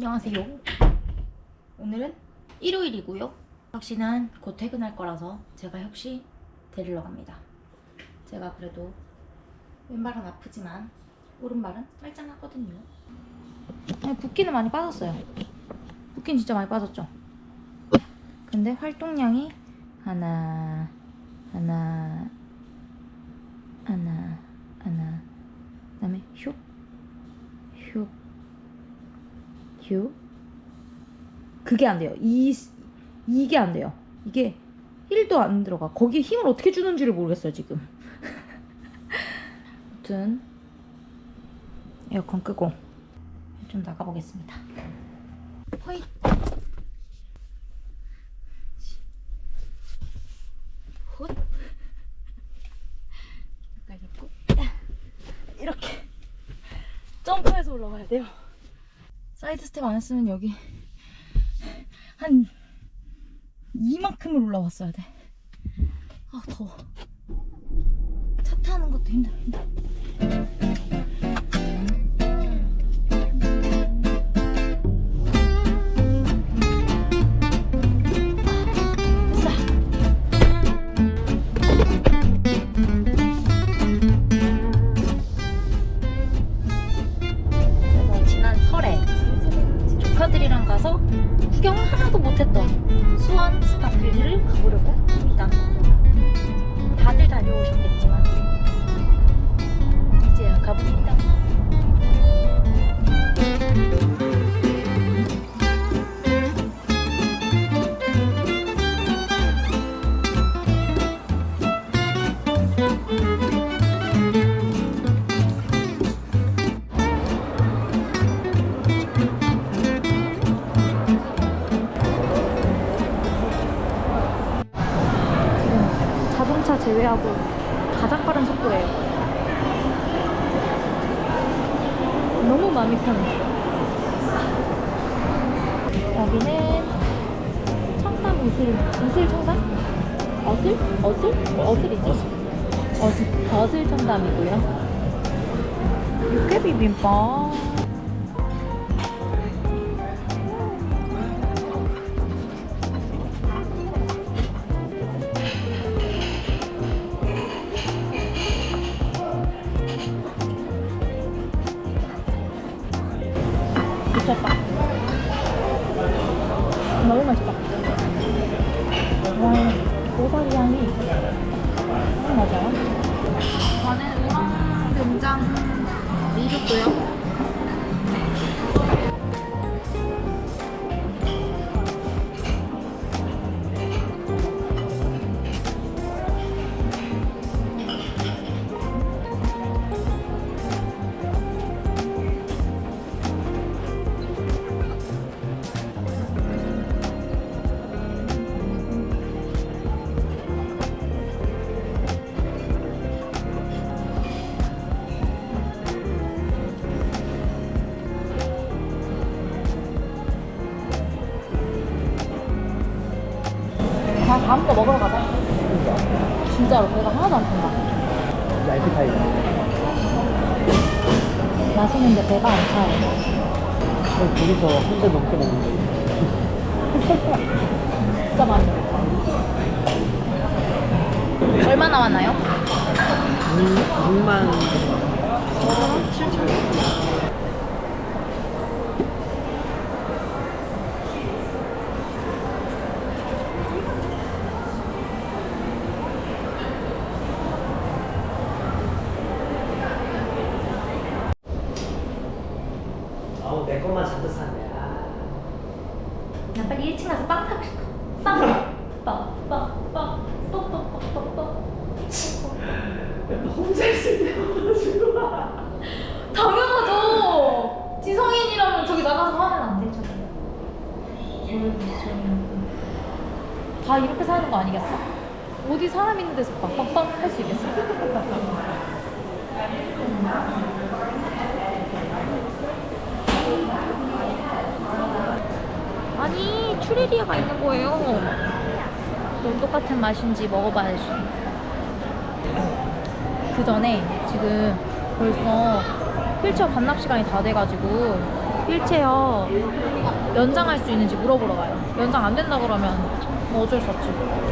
안녕하세요. 오늘은 일요일이고요. 혁 씨는 곧 퇴근할 거라서 제가 혁 씨 데리러 갑니다. 제가 그래도 왼발은 아프지만 오른발은 말짱하거든요. 아니, 붓기는 많이 빠졌어요. 붓기는 진짜 많이 빠졌죠. 근데 활동량이 하나, 하나, 하나, 하나, 그다음에 슉, 슉, 큐 그게 안 돼요. 이 이게 안 돼요. 이게 1도 안 들어가. 거기에 힘을 어떻게 주는지를 모르겠어요, 지금. 아무튼 에어컨 끄고 좀 나가 보겠습니다. 호이. 훗. 잡고 이렇게 점프해서 올라가야 돼요. 사이드 스텝 안 했으면 여기 한 이만큼을 올라왔어야 돼. 아 더워. 차 타는 것도 힘들어 힘들어. 스타필드를 가보려고 제외하고 가장 빠른 속도예요. 너무 마음이 편해. 여기는 청담 우슬, 우슬 청담? 어슬? 어슬? 어슬이지? 어슬, 어슬 청담이고요. 육회 비빔밥. 먹으러 가자. 진짜로 배가 하나도 안 푼다. 라이프 타임. 맛있는데 배가 안 차요. 둘이서 한대 넘게 먹는데. 진짜 맛있겠다. 얼마 나왔나요? 6만 7천 내 것만 잔뜩 샀네. 아. 나 빨리 1층 가서 빵 사고 싶어. 빵! 빵! 빵! 빵! 뻑 뻑 뻑 뻑뻑. 너 혼자 있을 때 가지고. 당연하죠! 지성인이라면 저기 나가서 하면 안 되죠. 다 이렇게 사는 거 아니겠어? 어디 사람 있는 데서 빵빵빵 할 수 있겠어? 추레리아가 있는 거예요. 또 똑같은 맛인지 먹어봐야지. 그 전에 지금 벌써 휠체어 반납 시간이 다 돼가지고 휠체어 연장할 수 있는지 물어보러 가요. 연장 안 된다 그러면 뭐 어쩔 수 없지.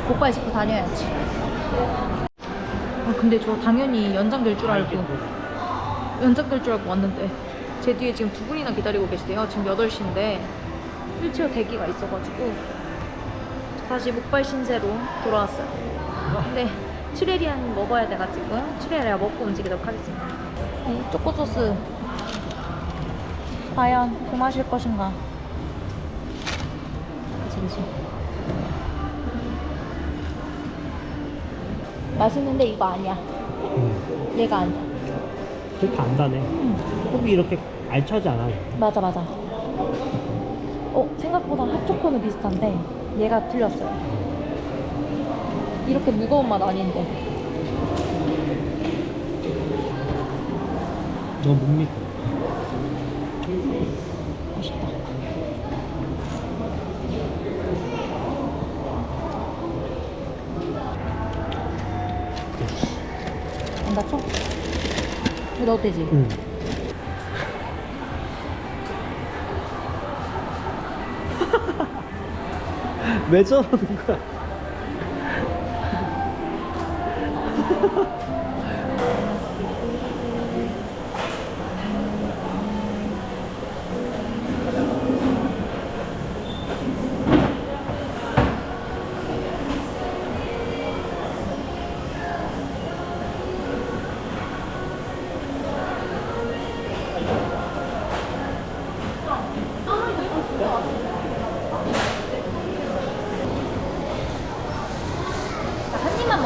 고가에 짚고 다녀야지. 아 근데 저 당연히 연장될 줄 알고 연장될 줄 알고 왔는데 제 뒤에 지금 두 분이나 기다리고 계시대요. 지금 8시인데 휠체어 대기가 있어가지고 다시 목발 신세로 돌아왔어요. 근데 추레리안 먹어야 돼가지고 추레리안 먹고 움직이도록 하겠습니다. 이 초코 소스 과연 그 맛일 것인가? 그치 그치. 맛있는데 이거 아니야. 음. 얘가 아니야. 되게 단단해. 속이 이렇게 알차지 않아. 맞아 맞아. 어 생각보다 핫초코는 비슷한데 얘가 틀렸어요. 이렇게 무거운 맛 아닌데. 너무 못 믿고. 맛있다. 안 다쳐? 넣어도 되지? 응. 왜 저러는 거야?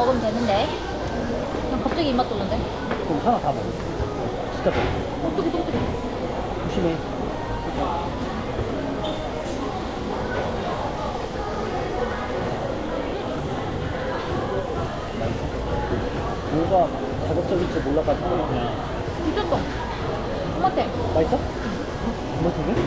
먹으면 되는데. 그냥 갑자기 입맛 도는데. 그럼 하나 다 먹어. 진짜 먹어. 어떻게 어떻게? 조심해. 뭐가 자극적일지 몰라가지고 그냥 미쳤어. 토마테. 맛있어? 뭐 되게?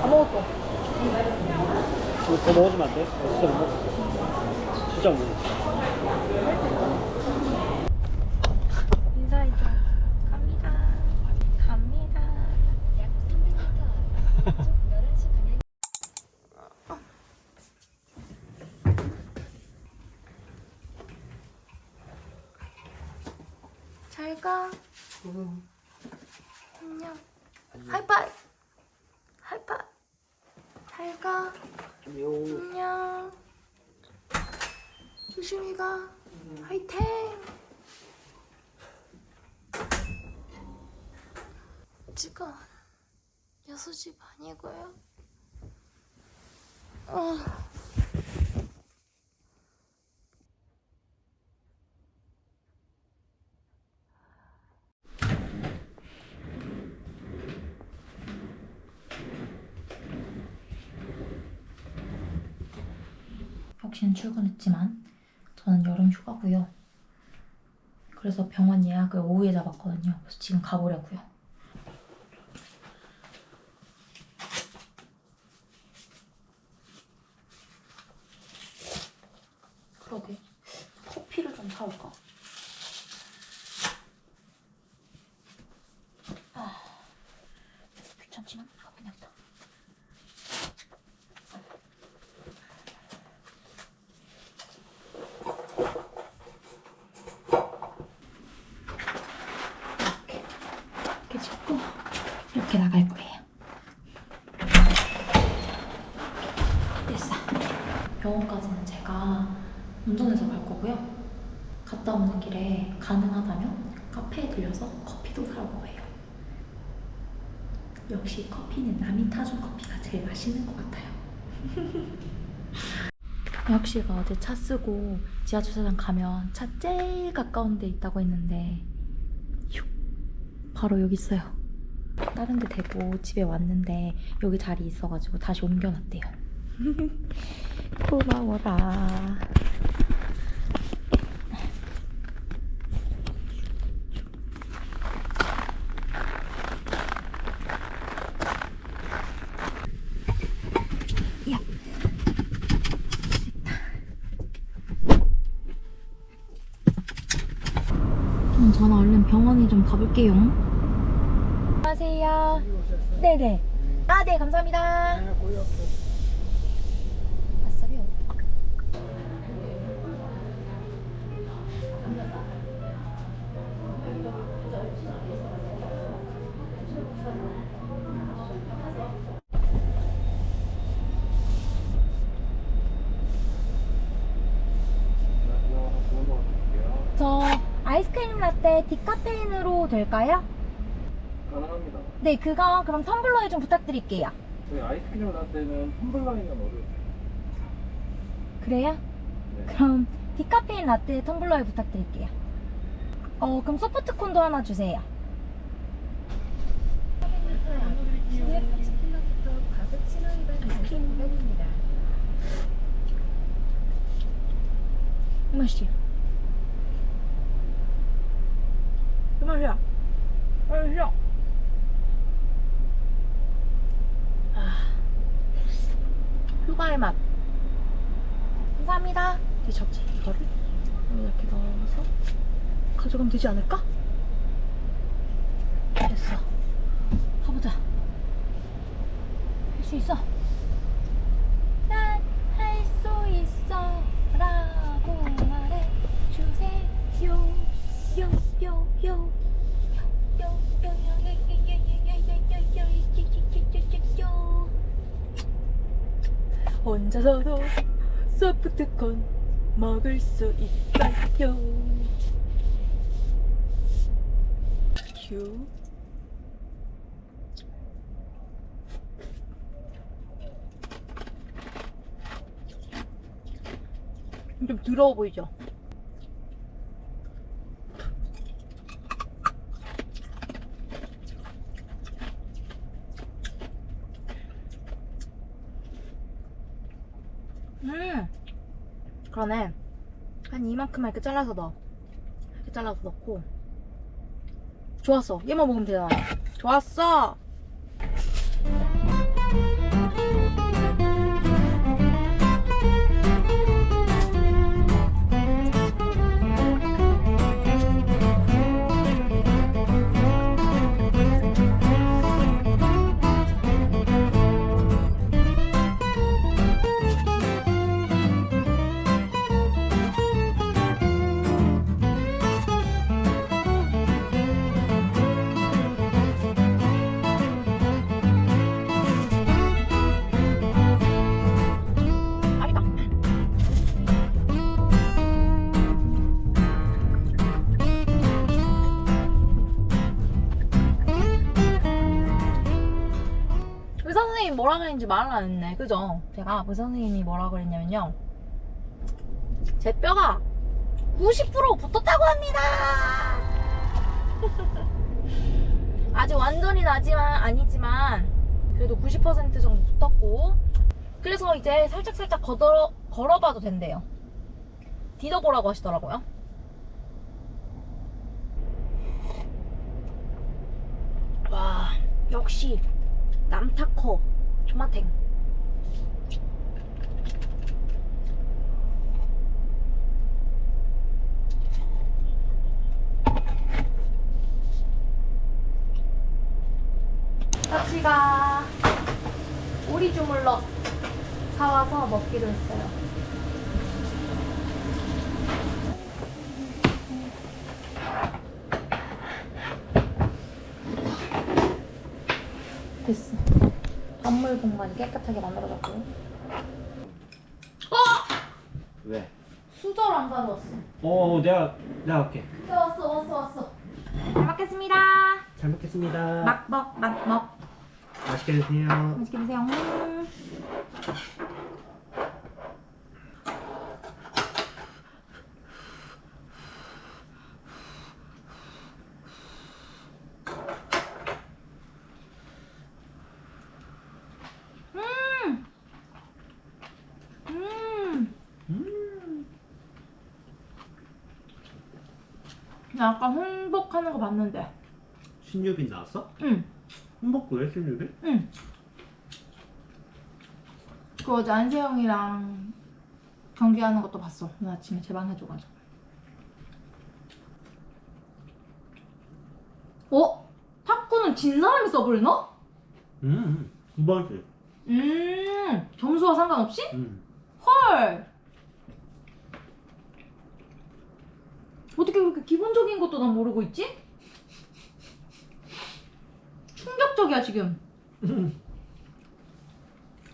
다 먹었어. 이거 더 안 돼? 나 진짜 못. 진짜 못 먹어. 인사이죠. 갑니다. 갑니다. 잘 가. 안녕. 하이파이. 하이파이. 잘 가. 안녕. 조심히 가. 화이팅. 지금 6시 반이고요. 어. 역시는 출근했지만 저는 여름 휴가고요. 그래서 병원 예약을 오후에 잡았거든요. 그래서 지금 가보려고요. 그러게 커피를 좀 사올까? 아 귀찮지만 가긴 하겠다. 이렇게 이렇게 짚고 이렇게 나갈 거예요. 됐어. 병원까지는 제가 운전해서 갈 거고요. 갔다 오는 길에 가능하다면 카페에 들려서 커피도 사올 거예요. 역시 커피는 남이 타준 커피가 제일 맛있는 것 같아요. 역시가 어제 차 쓰고 지하 주차장 가면 차 제일 가까운 데 있다고 했는데 휴, 바로 여기 있어요. 다른 데 대고 집에 왔는데 여기 자리 있어가지고 다시 옮겨놨대요. 고마워라. 야. 음, 저는 얼른 병원에 좀 가볼게요. 안녕하세요. 네네. 아, 네, 감사합니다. 라떼 디카페인으로 될까요? 가능합니다. 네, 그거 그럼 텀블러에 좀 부탁드릴게요. 저희 아이스크림 라떼는 텀블러이면 어려워요. 그래요? 네. 그럼 디카페인 라떼 텀블러에 부탁드릴게요. 어, 그럼 소프트콘도 하나 주세요. 이 맛이야. 맛이야. 맛이야. 아, 휴가의 맛. 감사합니다. 이제 접지 이거를 이렇게 넣어서 가져가면 되지 않을까? 됐어. 가보자. 할 수 있어. 서도 소프트콘 먹을 수 있어요. 큐. 좀 더러워 보이죠? 음, 그러네. 한 이만큼만 이렇게 잘라서 넣어. 이렇게 잘라서 넣고. 좋았어. 얘만 먹으면 되잖아. 좋았어. 뭐라 그랬는지 말을 안 했네. 그죠? 제가 의사 선생님이 뭐라 그랬냐면요. 제 뼈가 90% 붙었다고 합니다! 아직 완전히 나지만 아니지만 그래도 90% 정도 붙었고 그래서 이제 살짝살짝 걷어, 걸어봐도 된대요. 디뎌보라고 하시더라고요. 와, 역시 남타커 조마탱. 딱지가 오리 주물럭 사와서 먹기로 했어요. 됐어. 박물공간 깨끗하게 만들어졌고. 어! 왜? 수저를 안 가져왔어. 어, 내가 내가 할게. 네, 왔어, 왔어, 왔어. 잘 먹겠습니다. 잘 먹겠습니다. 막먹, 막먹. 맛있게 드세요. 맛있게 드세요. 음. 음. 나 아까 홍복하는 거 봤는데. 신유빈 나왔어? 응, 홍복 왜 신유빈? 응. 그 어제 안세영이랑 경기하는 것도 봤어. 오늘 아침에 제방 해줘가지고. 어? 탁구는 진 사람이 넣어? 음, 두 번째. 음, 점수와 상관없이? 음. 헐! 어떻게 그렇게 기본적인 것도 난 모르고 있지? 충격적이야, 지금.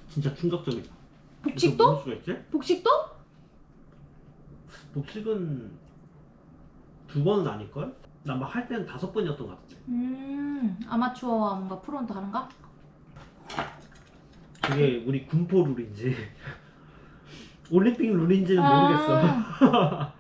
진짜 충격적이다. 복식도? 수가 있지? 복식도? 복식은 두 번은 아닐걸? 나 막 할 때는 다섯 번이었던 것 같아. 음, 아마추어와 뭔가 프로는 다른가? 그게 우리 군포 룰인지 올림픽 룰인지는 아. 모르겠어.